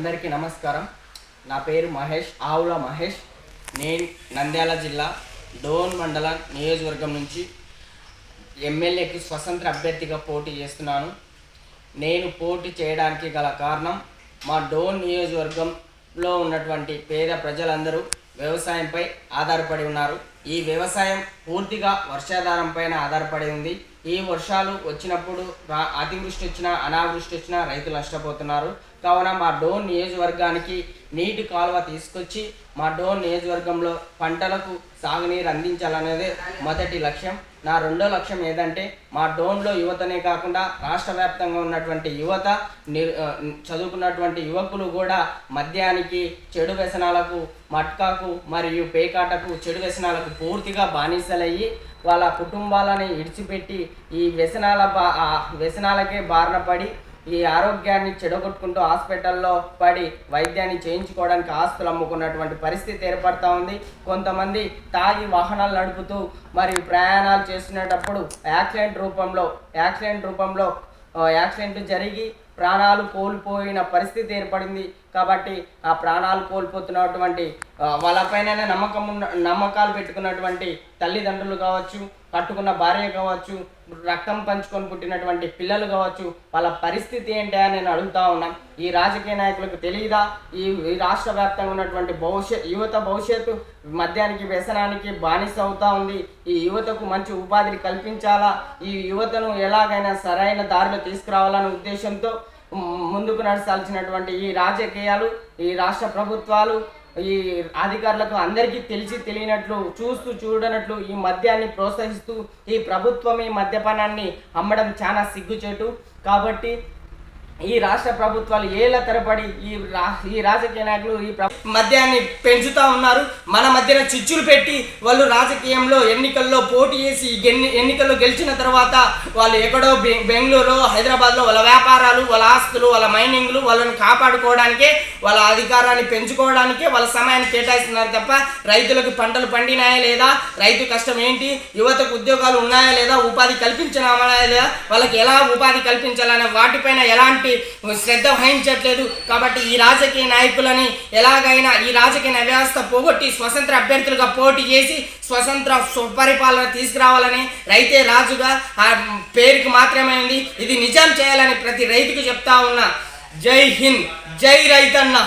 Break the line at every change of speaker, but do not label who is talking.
అందరికీ నమస్కారం. నా పేరు మహేష్ ఆవుల మహేష్. నేను నంద్యాల జిల్లా డోన్ మండల నియోజకవర్గం నుంచి ఎమ్మెల్యేకి స్వతంత్ర అభ్యర్థిగా పోటీ చేస్తున్నాను. నేను పోటీ చేయడానికి గల కారణం మా డోన్ నియోజకవర్గంలో ఉన్నటువంటి పేద ప్రజలందరూ వ్యవసాయంపై ఆధారపడి ఉన్నారు. ఈ వ్యవసాయం పూర్తిగా వర్షాధారంపైన ఆధారపడి ఉంది. ఈ వర్షాలు వచ్చినప్పుడు రా- అతివృష్టి వచ్చినా అనావృష్టి వచ్చినా రైతులు నష్టపోతున్నారు. కావున మా డోన్ నియోజకవర్గానికి నీటి కాలువ తీసుకొచ్చి మా డోన్ నియోజకవర్గంలో పంటలకు సాగునీరు అందించాలనేదే మొదటి లక్ష్యం. నా రెండో లక్ష్యం ఏదంటే మా డోన్లో యువతనే కాకుండా రాష్ట్ర వ్యాప్తంగా ఉన్నటువంటి యువత నిర్ చదువుకున్నటువంటి యువకులు కూడా మద్యానికి చెడు వ్యసనాలకు మట్కాకు మరియు పేకాటకు చెడు వ్యసనాలకు పూర్తిగా బానిసలయ్యి వాళ్ళ కుటుంబాలని ఇడిచిపెట్టి ఈ వ్యసనాల బా వ్యసనాలకే బారిన పడి ఈ ఆరోగ్యాన్ని చెడగొట్టుకుంటూ హాస్పిటల్లో పడి వైద్యాన్ని చేయించుకోవడానికి ఆస్తులు అమ్ముకున్నటువంటి పరిస్థితి ఏర్పడతా ఉంది. కొంతమంది తాగి వాహనాలు నడుపుతూ మరియు ప్రయాణాలు చేస్తున్నప్పుడు యాక్సిడెంట్ రూపంలో యాక్సిడెంట్ రూపంలో యాక్సిడెంట్ జరిగి ప్రాణాలు కోల్పోయిన పరిస్థితి ఏర్పడింది. కాబట్టి ఆ ప్రాణాలు కోల్పోతున్నటువంటి వాళ్ళపైన నమ్మకం ఉన్న నమ్మకాలు పెట్టుకున్నటువంటి తల్లిదండ్రులు కావచ్చు కట్టుకున్న భార్య కావచ్చు రక్తం పంచుకొని పుట్టినటువంటి పిల్లలు కావచ్చు వాళ్ళ పరిస్థితి ఏంటి అని నేను అడుగుతా ఉన్నాను ఈ రాజకీయ నాయకులకు తెలియదా ఈ ఈ రాష్ట్ర వ్యాప్తంగా ఉన్నటువంటి భవిష్యత్ యువత భవిష్యత్తు మద్యానికి వ్యసనానికి బానిస అవుతా ఉంది. ఈ యువతకు మంచి ఉపాధిని కల్పించాలా? ఈ యువతను ఎలాగైనా సరైన దారిలో తీసుకురావాలనే ఉద్దేశంతో ముందుకు నడచాల్సినటువంటి ఈ రాజకీయాలు ఈ రాష్ట్ర ప్రభుత్వాలు ఈ అధికారులకు అందరికీ తెలిసి తెలియనట్లు చూస్తూ చూడనట్లు ఈ మద్యాన్ని ప్రోత్సహిస్తూ ఈ ప్రభుత్వం ఈ మద్యపానాన్ని అమ్మడం చాలా సిగ్గుచేటు. కాబట్టి ఈ రాష్ట్ర ప్రభుత్వాలు ఏళ్ళ తరబడి ఈ రా ఈ రాజకీయ నాయకులు ఈ మద్యాన్ని పెంచుతూ ఉన్నారు. మన మధ్యన చిచ్చులు పెట్టి వాళ్ళు రాజకీయంలో ఎన్నికల్లో పోటీ చేసి ఎన్ని ఎన్నికల్లో గెలిచిన తర్వాత వాళ్ళు ఎక్కడో బె- బెంగళూరు హైదరాబాద్లో వాళ్ళ వ్యాపారాలు వాళ్ళ ఆస్తులు వాళ్ళ మైనింగ్లు వాళ్ళని కాపాడుకోవడానికే వాళ్ళ అధికారాన్ని పెంచుకోవడానికే వాళ్ళ సమయాన్ని కేటాయిస్తున్నారు తప్ప రైతులకు పంటలు పండినాయా లేదా? రైతు కష్టం ఏంటి? యువతకు ఉద్యోగాలు ఉన్నాయా లేదా? ఉపాధి కల్పించినామా లేదా? వాళ్ళకి ఎలా ఉపాధి కల్పించాలనే వాటిపైన ఎలాంటి శ్రద్ధ వహించట్లేదు కాబట్టి ఈ రాజకీయ నాయకులని ఎలాగైనా ఈ రాజకీయ వ్యవస్థ పోగొట్టి స్వతంత్ర అభ్యర్థులుగా పోటీ చేసి స్వతంత్ర సుపరిపాలన తీసుకురావాలని రైతే రాజుగా ఆ పేరుకి మాత్రమే ఉంది. ఇది నిజం చేయాలని ప్రతి రైతుకు చెప్తా ఉన్నా. జై హింద్. జై రైతన్న.